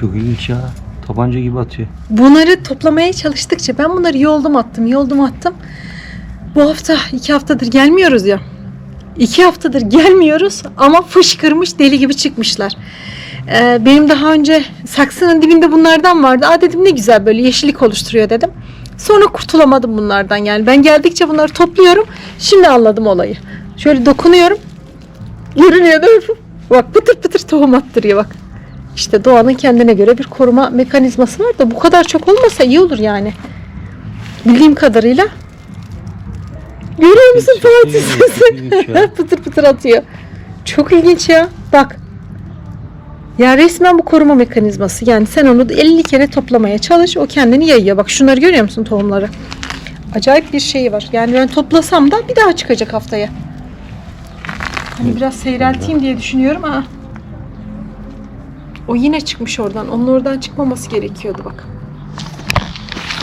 Çok ilginç ya. Tabanca gibi atıyor. Bunları toplamaya çalıştıkça ben bunları yoldum attım, yoldum attım. Bu hafta iki haftadır gelmiyoruz ya. İki haftadır gelmiyoruz ama fışkırmış deli gibi çıkmışlar. Ee, benim daha önce saksının dibinde bunlardan vardı. Aa dedim ne güzel böyle yeşillik oluşturuyor dedim. Sonra kurtulamadım bunlardan yani. Ben geldikçe bunları topluyorum. Şimdi anladım olayı. Şöyle dokunuyorum. Görünüyor değil mi? Bak pıtır pıtır tohum attırıyor bak. İşte doğanın kendine göre bir koruma mekanizması var da bu kadar çok olmasa iyi olur yani. Bildiğim kadarıyla. Görüyor musun Fatih sesi? pıtır pıtır atıyor. Çok ilginç ya. Bak. Ya resmen bu koruma mekanizması. Yani sen onu 50 kere toplamaya çalış. O kendini yayıyor. Bak şunları görüyor musun tohumları? Acayip bir şey var. Yani ben toplasam da bir daha çıkacak haftaya. Hani biraz seyrelteyim diye düşünüyorum ama o yine çıkmış oradan. Onun oradan çıkmaması gerekiyordu bak.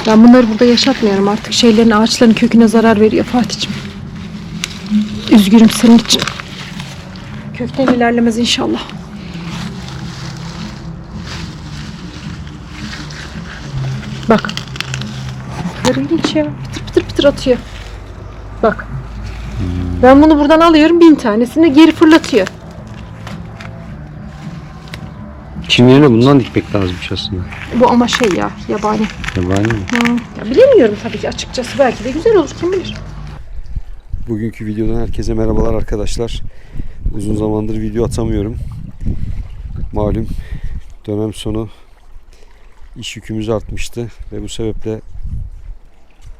Ben bunları burada yaşatmıyorum artık. Şeylerin ağaçların köküne zarar veriyor Fatih'ciğim. Üzgünüm senin için. Kökten ilerlemez inşallah. Bak. Bunlar ilginç ya. Pıtır pıtır pıtır atıyor. Bak. Ben bunu buradan alıyorum bin tanesini geri fırlatıyor. Çim yerine bundan dikmek lazımmış aslında. Bu ama şey ya yabani. Yabani mi? Ya bilemiyorum tabii ki açıkçası. Belki de güzel olur kim bilir. Bugünkü videodan herkese merhabalar arkadaşlar. Uzun zamandır video atamıyorum. Malum dönem sonu iş yükümüz artmıştı ve bu sebeple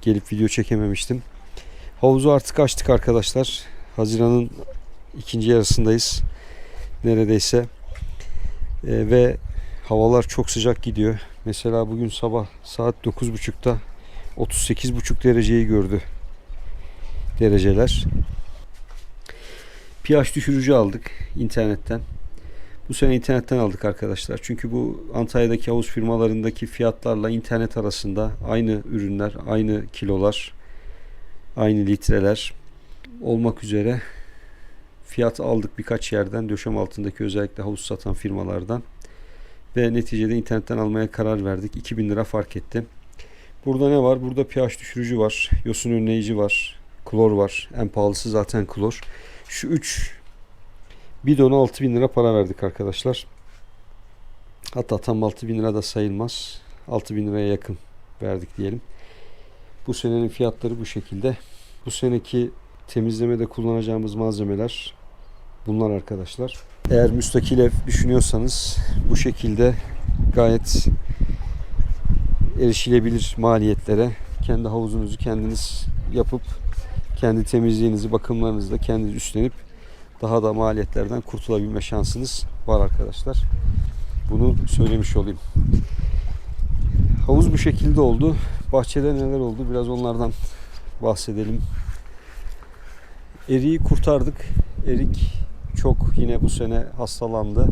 gelip video çekememiştim. Havuzu artık açtık arkadaşlar. Haziran'ın ikinci yarısındayız. Neredeyse. Ee, ve havalar çok sıcak gidiyor. Mesela bugün sabah saat 9.30'da 38.5 dereceyi gördü dereceler. pH düşürücü aldık internetten. Bu sene internetten aldık arkadaşlar. Çünkü bu Antalya'daki havuz firmalarındaki fiyatlarla internet arasında aynı ürünler, aynı kilolar, aynı litreler olmak üzere fiyat aldık birkaç yerden döşem altındaki özellikle havuz satan firmalardan ve neticede internetten almaya karar verdik. 2000 lira fark etti. Burada ne var? Burada pH düşürücü var, yosun önleyici var, klor var. En pahalısı zaten klor. Şu 3 bidona 6000 lira para verdik arkadaşlar. Hatta tam 6000 lira da sayılmaz. 6000 liraya yakın verdik diyelim. Bu senenin fiyatları bu şekilde. Bu seneki temizlemede kullanacağımız malzemeler bunlar arkadaşlar. Eğer müstakil ev düşünüyorsanız bu şekilde gayet erişilebilir maliyetlere kendi havuzunuzu kendiniz yapıp kendi temizliğinizi, bakımlarınızı da kendiniz üstlenip daha da maliyetlerden kurtulabilme şansınız var arkadaşlar. Bunu söylemiş olayım. Havuz bu şekilde oldu. Bahçede neler oldu biraz onlardan bahsedelim. Eriği kurtardık. Erik çok yine bu sene hastalandı.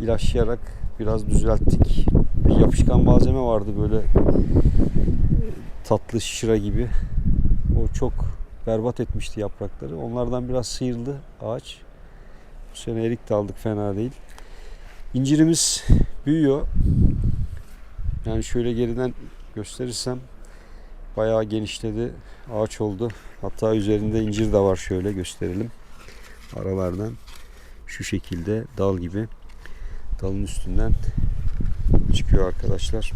İlaçlayarak biraz düzelttik. Bir yapışkan malzeme vardı böyle tatlı şıra gibi. O çok berbat etmişti yaprakları. Onlardan biraz sıyrıldı ağaç. Bu sene erik de aldık fena değil. İncirimiz büyüyor. Yani şöyle geriden gösterirsem bayağı genişledi. Ağaç oldu. Hatta üzerinde incir de var şöyle gösterelim. Aralardan şu şekilde dal gibi dalın üstünden çıkıyor arkadaşlar.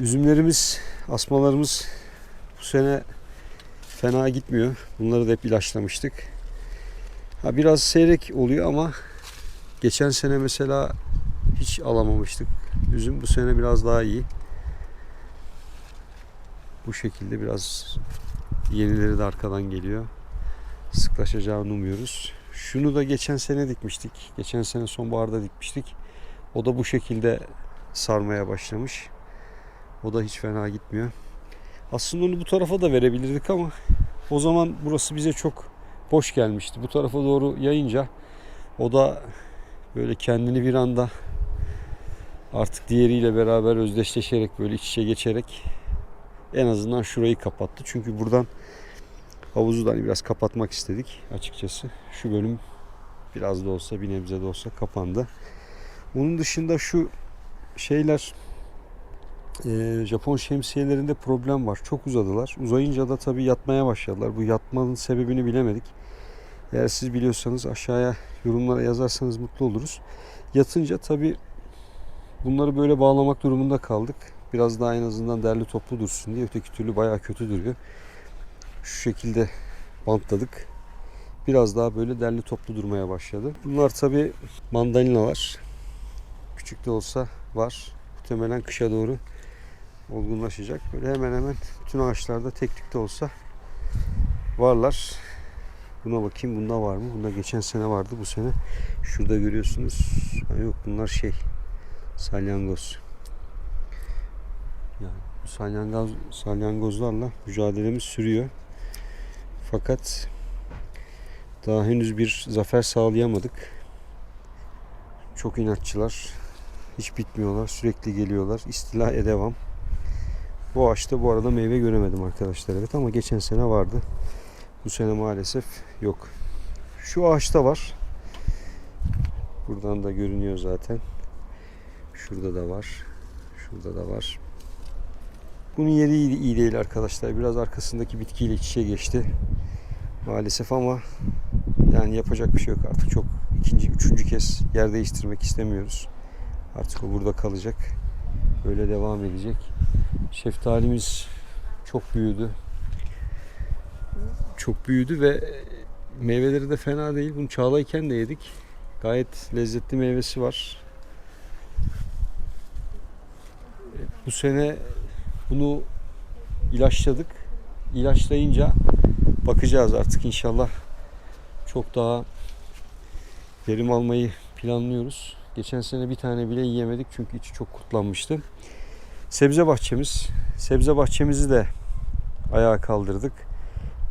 Üzümlerimiz, asmalarımız bu sene fena gitmiyor. Bunları da hep ilaçlamıştık. Ha biraz seyrek oluyor ama geçen sene mesela hiç alamamıştık. Üzüm bu sene biraz daha iyi. Bu şekilde biraz yenileri de arkadan geliyor. Sıklaşacağını umuyoruz. Şunu da geçen sene dikmiştik. Geçen sene sonbaharda dikmiştik. O da bu şekilde sarmaya başlamış. O da hiç fena gitmiyor. Aslında onu bu tarafa da verebilirdik ama o zaman burası bize çok boş gelmişti. Bu tarafa doğru yayınca o da böyle kendini bir anda artık diğeriyle beraber özdeşleşerek böyle iç içe geçerek en azından şurayı kapattı. Çünkü buradan havuzu da hani biraz kapatmak istedik açıkçası. Şu bölüm biraz da olsa bir nebze de olsa kapandı. Onun dışında şu şeyler e, Japon şemsiyelerinde problem var. Çok uzadılar. Uzayınca da tabii yatmaya başladılar. Bu yatmanın sebebini bilemedik. Eğer siz biliyorsanız aşağıya yorumlara yazarsanız mutlu oluruz. Yatınca tabii bunları böyle bağlamak durumunda kaldık. Biraz daha en azından derli toplu dursun diye. Öteki türlü bayağı kötü duruyor. Şu şekilde bantladık. Biraz daha böyle derli toplu durmaya başladı. Bunlar tabii mandalinalar. Küçük de olsa var. Muhtemelen kışa doğru olgunlaşacak. Böyle hemen hemen bütün ağaçlarda tek tük de olsa varlar. Buna bakayım bunda var mı? Bunda geçen sene vardı bu sene. Şurada görüyorsunuz. Ha yok bunlar şey salyangoz. Salyangoz, salyangozlarla mücadelemiz sürüyor. Fakat daha henüz bir zafer sağlayamadık. Çok inatçılar. Hiç bitmiyorlar. Sürekli geliyorlar. İstilaya devam. Bu ağaçta bu arada meyve göremedim arkadaşlar. Evet ama geçen sene vardı. Bu sene maalesef yok. Şu ağaçta var. Buradan da görünüyor zaten. Şurada da var. Şurada da var. Bunun yeri iyi, değil arkadaşlar. Biraz arkasındaki bitkiyle iç içe geçti. Maalesef ama yani yapacak bir şey yok artık. Çok ikinci, üçüncü kez yer değiştirmek istemiyoruz. Artık o burada kalacak. Böyle devam edecek. Şeftalimiz çok büyüdü. Çok büyüdü ve meyveleri de fena değil. Bunu çağlayken de yedik. Gayet lezzetli meyvesi var. Bu sene bunu ilaçladık. İlaçlayınca bakacağız artık inşallah. Çok daha verim almayı planlıyoruz. Geçen sene bir tane bile yiyemedik çünkü içi çok kurtlanmıştı. Sebze bahçemiz. Sebze bahçemizi de ayağa kaldırdık.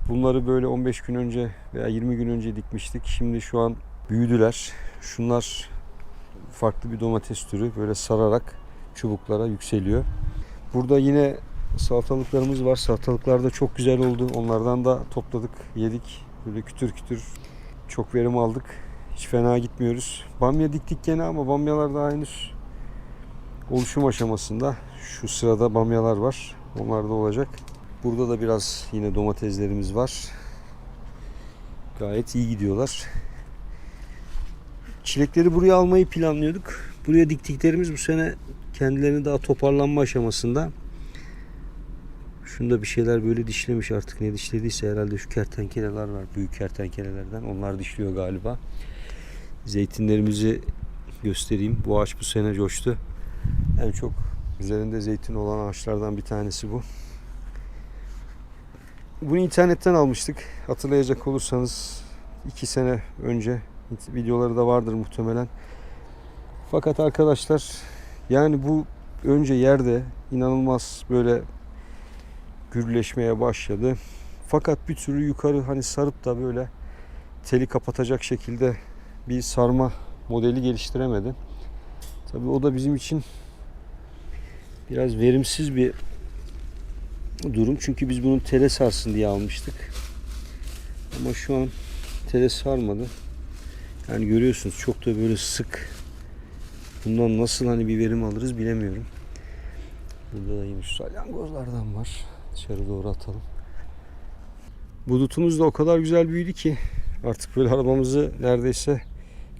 Bunları böyle 15 gün önce veya 20 gün önce dikmiştik. Şimdi şu an büyüdüler. Şunlar farklı bir domates türü. Böyle sararak çubuklara yükseliyor. Burada yine salatalıklarımız var. Salatalıklar da çok güzel oldu. Onlardan da topladık, yedik. Böyle kütür kütür çok verim aldık. Hiç fena gitmiyoruz. Bamya diktik gene ama bamyalar daha henüz oluşum aşamasında. Şu sırada bamyalar var. Onlar da olacak. Burada da biraz yine domateslerimiz var. Gayet iyi gidiyorlar. Çilekleri buraya almayı planlıyorduk. Buraya diktiklerimiz bu sene kendilerini daha toparlanma aşamasında. Şunda bir şeyler böyle dişlemiş artık ne dişlediyse herhalde şu kertenkeleler var büyük kertenkelelerden onlar dişliyor galiba. Zeytinlerimizi göstereyim. Bu ağaç bu sene coştu. En çok üzerinde zeytin olan ağaçlardan bir tanesi bu. Bunu internetten almıştık. Hatırlayacak olursanız iki sene önce videoları da vardır muhtemelen. Fakat arkadaşlar yani bu önce yerde inanılmaz böyle gürleşmeye başladı. Fakat bir türlü yukarı hani sarıp da böyle teli kapatacak şekilde bir sarma modeli geliştiremedi. Tabii o da bizim için biraz verimsiz bir durum. Çünkü biz bunun tele sarsın diye almıştık. Ama şu an tele sarmadı. Yani görüyorsunuz çok da böyle sık. Bundan nasıl hani bir verim alırız bilemiyorum. Burada da yine şu salyangozlardan var. Dışarı doğru atalım. Budutumuz da o kadar güzel büyüdü ki artık böyle arabamızı neredeyse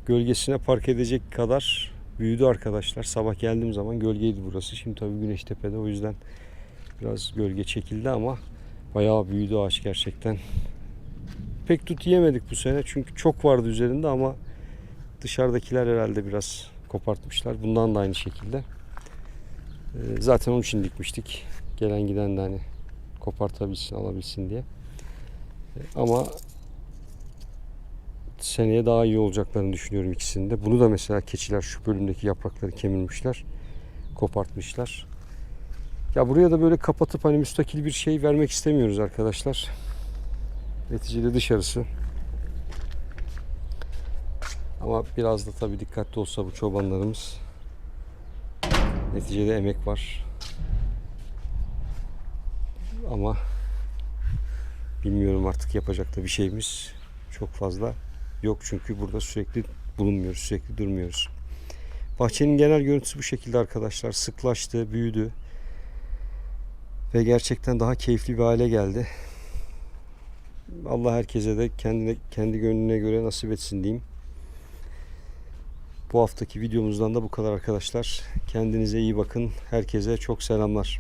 gölgesine park edecek kadar büyüdü arkadaşlar. Sabah geldiğim zaman gölgeydi burası. Şimdi tabii güneş tepede o yüzden biraz gölge çekildi ama bayağı büyüdü ağaç gerçekten. Pek tut yemedik bu sene çünkü çok vardı üzerinde ama dışarıdakiler herhalde biraz kopartmışlar. Bundan da aynı şekilde. Ee, Zaten onun için dikmiştik. Gelen giden de hani kopartabilsin, alabilsin diye. Ee, Ama seneye daha iyi olacaklarını düşünüyorum ikisinde. Bunu da mesela keçiler şu bölümdeki yaprakları kemirmişler. Kopartmışlar. Ya buraya da böyle kapatıp hani müstakil bir şey vermek istemiyoruz arkadaşlar. Neticede dışarısı. Ama biraz da tabii dikkatli olsa bu çobanlarımız. Neticede emek var. Ama bilmiyorum artık yapacak da bir şeyimiz çok fazla yok çünkü burada sürekli bulunmuyoruz, sürekli durmuyoruz. Bahçenin genel görüntüsü bu şekilde arkadaşlar. Sıklaştı, büyüdü ve gerçekten daha keyifli bir hale geldi. Allah herkese de kendine kendi gönlüne göre nasip etsin diyeyim. Bu haftaki videomuzdan da bu kadar arkadaşlar. Kendinize iyi bakın. Herkese çok selamlar.